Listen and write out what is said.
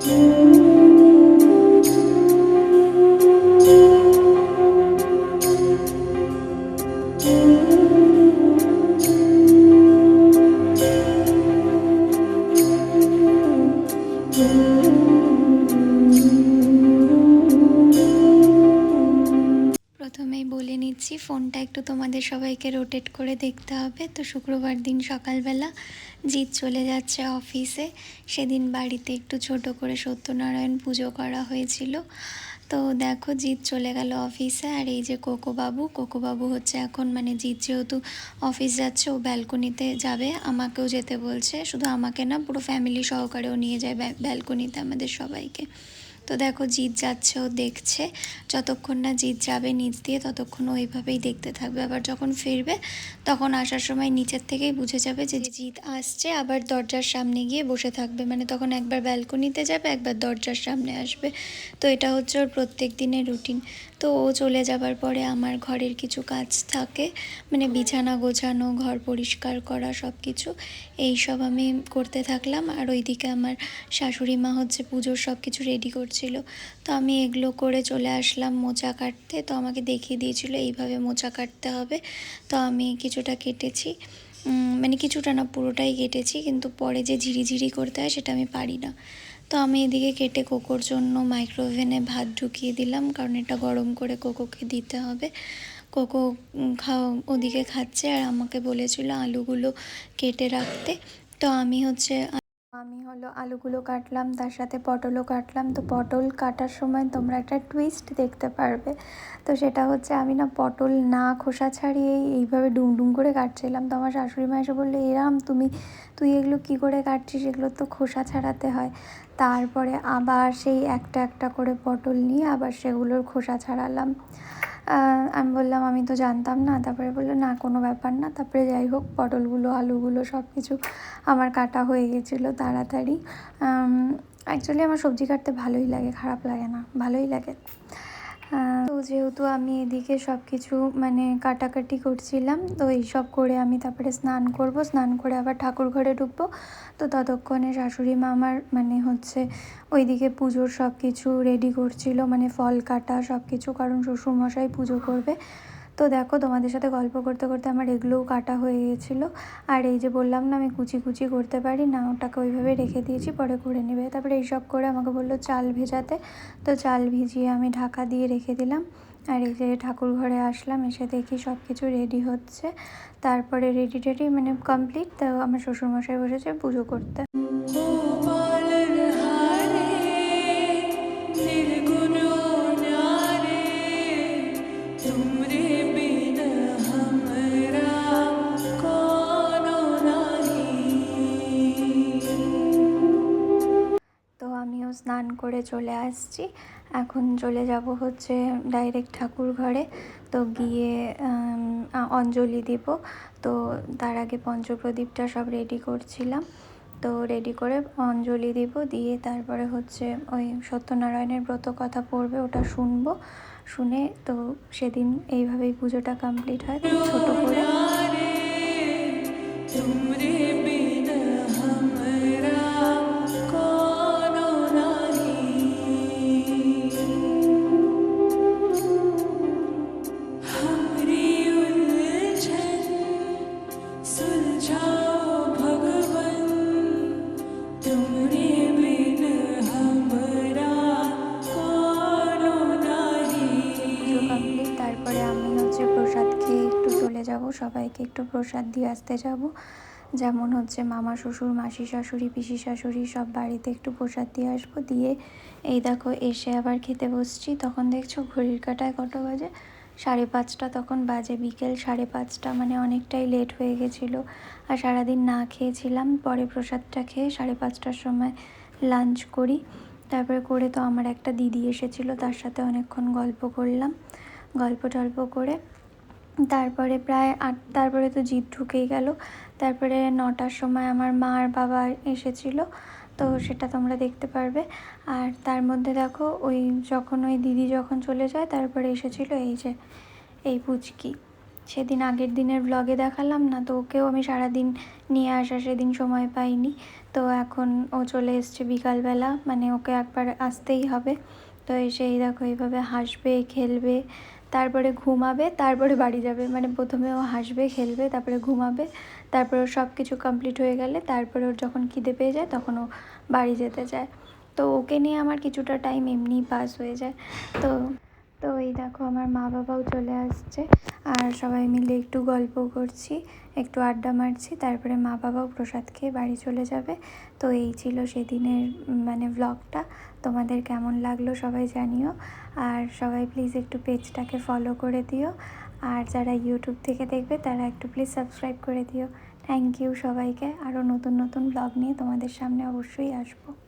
Thank you. নিচ্ছি ফোনটা একটু তোমাদের সবাইকে রোটেট করে দেখতে হবে। তো শুক্রবার দিন সকালবেলা জিৎ চলে যাচ্ছে অফিসে সেদিন বাড়িতে একটু ছোট করে সত্যনারায়ণ পুজো করা হয়েছিল। তো দেখো জিৎ চলে গেল অফিসে আর এই যে কোকো বাবু কোকো হচ্ছে এখন মানে জিৎ যেহেতু অফিস যাচ্ছে, ও ব্যালকনিতে যাবে। আমাকেও যেতে বলছে। শুধু আমাকে না, পুরো ফ্যামিলি সহকারেও নিয়ে যায় ব্যালকনিতে আমাদের সবাইকে। তো দেখো জিৎ যাচ্ছে ও দেখছে। যতক্ষণ না জিৎ যাবে নিচ দিয়ে, ততক্ষণ ও ওইভাবেই দেখতে থাকবে। আবার যখন ফিরবে, তখন আসার সময় নিচের থেকেই বুঝে যাবে যে জিৎ আসছে, আবার দরজার সামনে গিয়ে বসে থাকবে। মানে তখন একবার ব্যালকনিতে যাবে, একবার দরজার সামনে আসবে। তো এটা হচ্ছে ওর প্রত্যেক দিনের রুটিন। তো ও চলে যাবার পরে আমার ঘরের কিছু কাজ থাকে। মানে বিছানা গোছানো, ঘর পরিষ্কার করা সব কিছু এইসব আমি করতে থাকলাম। আর ওইদিকে আমার শাশুড়ি মা হচ্ছে পুজোর সব কিছু রেডি করছিল। তো আমি এগুলো করে চলে আসলাম মোচা কাটতে। তো আমাকে দেখিয়ে দিয়েছিল, এইভাবে মোচা কাটতে হবে। তো আমি কিছুটা কেটেছি। মানে কিছুটা না, পুরোটাই কেটেছি। কিন্তু পরে যে ঝিরিঝিরি করতে হয়, সেটা আমি পারি না। তো আমি এদিকে কেটে কোকোর জন্য মাইক্রোওভেনে ভাত ঢুকিয়ে দিলাম। কারণ এটা গরম করে কোকোকে দিতে হবে। কোকো খাও, ওদিকে খাচ্ছে। আর আমাকে বলেছিল আলুগুলো কেটে রাখতে। তো আমি হচ্ছে আমি হলো আলুগুলো কাটলাম, তার সাথে পটলও কাটলাম। তো পটল কাটার সময় তোমরা একটা টুইস্ট দেখতে পারবে। তো সেটা হচ্ছে আমি না পটল না খোসা ছাড়িয়ে এইভাবে ডুং ডুং করে কাটছিলাম। তো আমার শাশুড়ি মা এসে বলল, এরাম, তুমি, তুই এগুলো কি করে কাটছিস? এগুলো তো খোসা ছাড়াতে হয়। তারপরে আবার সেই একটা একটা করে পটল নিয়ে আবার সেগুলোর খোসা ছাড়ালাম। আমি বললাম, আমি তো জানতাম না। তারপরে বলল, না, কোনো ব্যাপার না। তারপরে যাই হোক, পটলগুলো, আলুগুলো সব কিছু আমার কাটা হয়ে গেছিল তাড়াতাড়ি। অ্যাকচুয়ালি আমার সবজি কাটতে ভালোই লাগে, খারাপ লাগে না, ভালোই লাগে। তো যেহেতু আমি এদিকে সব কিছু মানে কাটাকাটি করছিলাম, তো এইসব করে আমি তারপরে স্নান করব। স্নান করে আবার ঠাকুর ঘরে ঢুকবো। তো ততক্ষণে শাশুড়ি মা আমার মানে হচ্ছে ওইদিকে পুজোর সব কিছু রেডি করছিল মানে ফল কাটা সব কিছু কারণ শ্বশুরমশাই পুজো করবে। তো দেখো তোমাদের সাথে গল্প করতে করতে আমার এগুলোও কাটা হয়ে গেছিল আর এই যে বললাম না আমি কুচি কুচি করতে পারি না, ওটাকে ওইভাবে রেখে দিয়েছি, পরে করে নেবে। তারপরে এইসব করে আমাকে বলল চাল ভেজাতে। তো চাল ভিজিয়ে আমি ঢাকা দিয়ে রেখে দিলাম। আর এই যে ঠাকুর ঘরে আসলাম, এসে দেখি সব কিছু রেডি হচ্ছে। তারপরে রেডি টেডি মানে কমপ্লিট তো আমার শ্বশুরমশাই বসেছে পুজো করতে। স্নান করে চলে আসছি। এখন চলে যাব হচ্ছে ডাইরেক্ট ঠাকুর ঘরে। তো গিয়ে অঞ্জলি দিব। তো তার আগে পঞ্চপ্রদীপটা সব রেডি করছিলাম। তো রেডি করে অঞ্জলি দিব। দিয়ে তারপরে হচ্ছে ওই সত্যনারায়ণের ব্রত কথা পড়বে, ওটা শুনব। শুনে তো সেদিন এইভাবেই পুজোটা কমপ্লিট হয় ছোটো করে। চলে যাব, সবাইকে একটু প্রসাদ দিয়ে আসতে যাব। যেমন হচ্ছে মামা শ্বশুর, মাসি শাশুড়ি, পিসি শাশুড়ি সব বাড়িতে একটু প্রসাদ দিয়ে আসব। দিয়ে এই দেখো এসে আবার খেতে বসছি। তখন দেখছ ঘড়ির কাটায় কত বাজে? সাড়ে পাঁচটা, তখন বাজে বিকেল সাড়ে পাঁচটা মানে অনেকটাই লেট হয়ে গেছিল। আর সারাদিন না খেয়েছিলাম, পরে প্রসাদটা খেয়ে সাড়ে পাঁচটার সময় লাঞ্চ করি। তারপরে করে তো আমার একটা দিদি এসেছিল, তার সাথে অনেকক্ষণ গল্প করলাম। গল্প টল্প করে তারপরে প্রায় আট তারপরে তো জিপ ঢুকেই গেল। তারপরে নটার সময় আমার মা আর বাবা এসেছিল তো সেটা তোমরা দেখতে পারবে। আর তার মধ্যে দেখো ওই যখন ওই দিদি যখন চলে যায় তারপরে এসেছিল এই যে এই পুচকি। সেদিন আগের দিনের ব্লগে দেখালাম না তো ওকেও আমি সারাদিন নিয়ে আসা সেদিন সময় পাইনি। তো এখন ও চলে এসছে বিকালবেলা মানে ওকে একবার আসতেই হবে। তো এসে এই দেখো, এইভাবে হাসবে, খেলবে, তারপরে ঘুমাবে, তারপরে বাড়ি যাবে। মানে প্রথমে ও হাসবে, খেলবে, তারপরে ঘুমাবে, তারপরে সব কিছু কমপ্লিট হয়ে গেলে তারপরে ওর যখন খিদে পেয়ে যায় তখন ও বাড়ি যেতে চায় তো ওকে নিয়ে আমার কিছুটা টাইম এমনিই পাস হয়ে যায়। তো তো এই দেখো, আমার মা বাবাও চলে আসছে। আর সবাই মিলে একটু গল্প করছি, একটু আড্ডা মারছি, তারপরে মা বাবাও প্রসাদ খেয়ে বাড়ি চলে যাবে। তো এই ছিল সেদিনের মানে ব্লগটা তোমাদের কেমন লাগল সবাই জানিও। আর সবাই প্লিজ একটু পেজটাকে ফলো করে দিও। আর যারা ইউটিউব থেকে দেখবে, তারা একটু প্লিজ সাবস্ক্রাইব করে দিও। থ্যাংক ইউ সবাইকে। আরও নতুন নতুন ব্লগ নিয়ে তোমাদের সামনে অবশ্যই আসব।